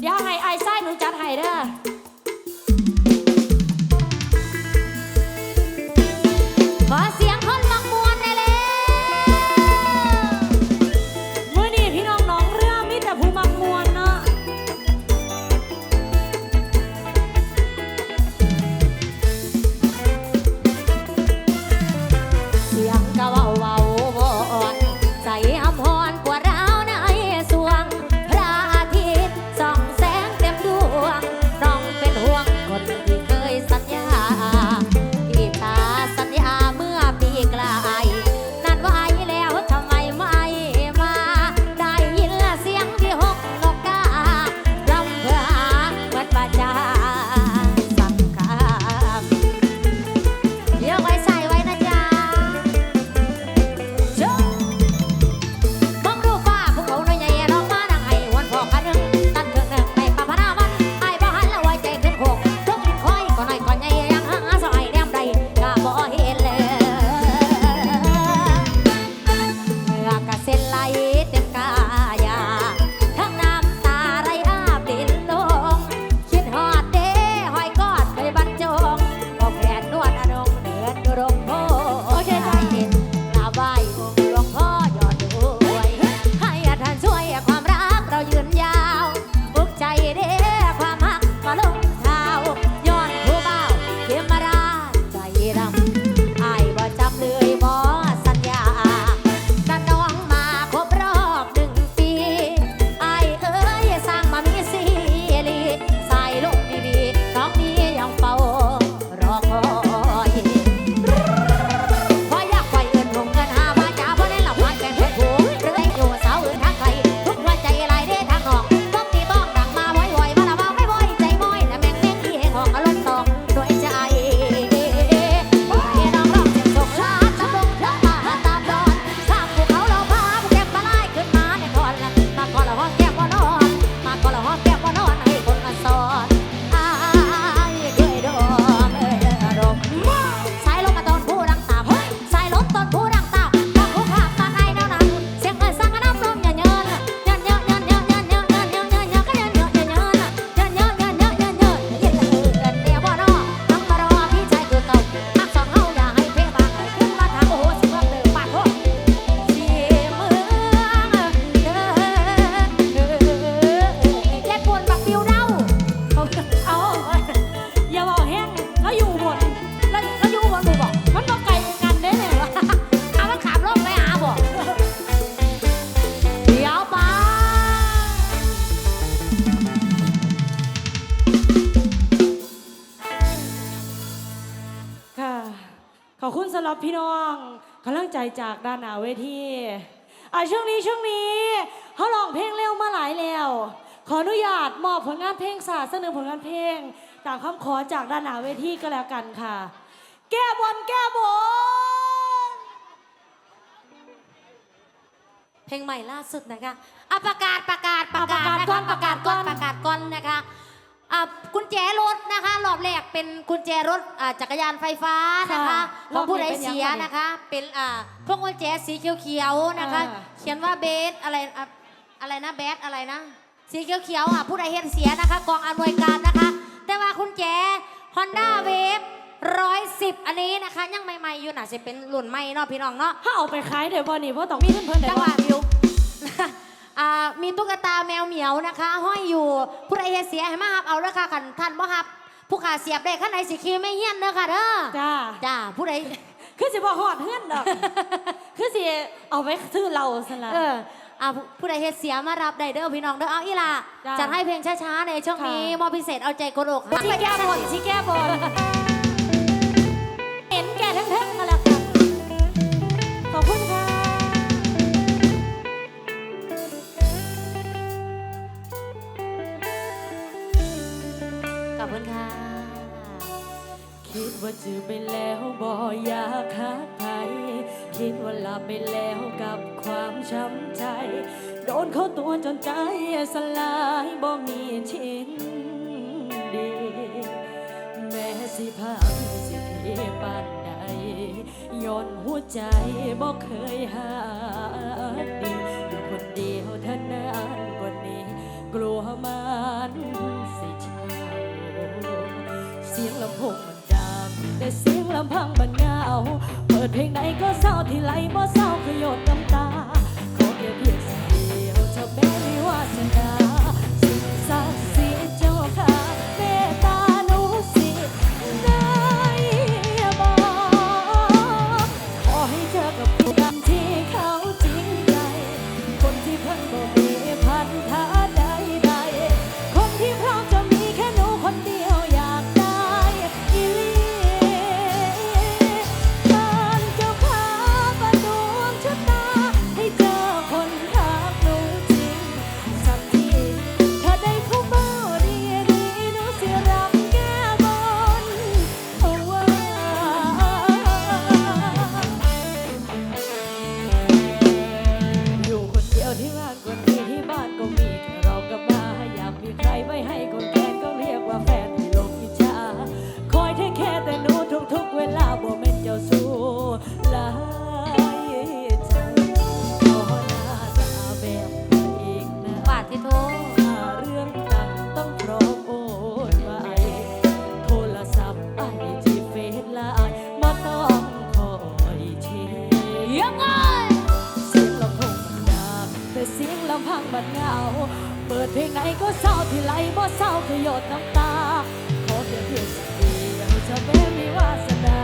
เดี๋ยวให้ไอ้ไส้หนูจัดให้เด้อ สำหรับพี่น้องกำลังใจจากด้านหน้าเวทีอะช่วงนี้ช่วงนี้เขาลองเพลงเร็วมาหลายแล้ว ขออนุญาตมอบผลงานเพลงสาดเสนอผลงานเพลงตามคำขอจากด้านหน้าเวทีก็แล้วกันค่ะ แก้บนแก้บนเพลงใหม่ล่าสุดนะคะอะประกาศประกาศประกาศอะนะประกาศก่คะอนประกาศปก่อระกาศก่อนนประกาศก่อนนะคะ อะกุญแจรถนะคะรอบแรกเป็นกุญแจรถอะจักรยานไฟฟ้านะคะค่ะของผู้ใดรอบนี้เป็นยังไงเสียนะคะ เป็นอะพวกกุญแจสีเขียวๆนะคะ อ่า เขียนว่าเบสอะไรอะอะไรนะแบสอะไรนะ สีเขียวๆอะผู้ใดเห็นเสียนะคะ กองอำนวยการนะคะ แต่ว่ากุญแจ Honda Wave ร้อยสิบอันนี้นะคะ ยังใหม่ๆอยู่น่ะจะเป็นรุ่นใหม่เนาะพี่น้องเนาะ ถ้าเอาไปขายเดี๋ยวบอนี่เพราะต้องมีเพื่อนเพื่อนๆเดี๋จัยวงหวะวิว อ่ามีตุ๊กตาแมวเหมียวนะคะ ห้อยอยู่ผู้ใดเฮ็ดเสียให้มาหับเอาเด้อค่ะคันท่านบ่หับ ผู้ขาเสียบได้ข้างในสิคีไม่เฮี้ยนเด้อค่ะเด้อจ้า จ้าผู้ใด คือสิบอกหอดเพื่อนดอก คือสิเอาไว้ซื้อเราสละ เอออ่าผู้ผู้ใดเฮ็ดเสียมารับได้เด้อพี่น้องเด้อเอาอีหล่ะจ้าจัดให้เพลงช้าๆในช่วงนี้ค่ะ มอบพิเศษเอาใจกดอกชี้แก้บนชี้แก้บนเห็นแก่ทั้งๆกันแล้วกันขอบคุณค่ะ อบคุณค่ะ คิดว่าจือไปแล้วบ่อยากหาใครคิดว่าหลาไปแล้วกับความช้ำใจ โดนเขาตัวจนใจสลายบ่มีชิ้นดี แม้สิพังสิเพปานใดย้อนหัวใจบ่เคยหาดี หโพงมันดังแต่เสียงลำพังบรรเงา เปิดเพลงไหนก็เศร้าที่ไหรบ่เศร้าขยดน้ำตา ขอแค่เพียงสิ่งเดียวเธอแม้ไม่วาสนาางบัดเงา เปิดเพลงไหนก็เศร้าที่ไหลบ่เศร้าขยดน้ำตา ขอเพียงเพียงสักเดียวจะไม่มีวาสนา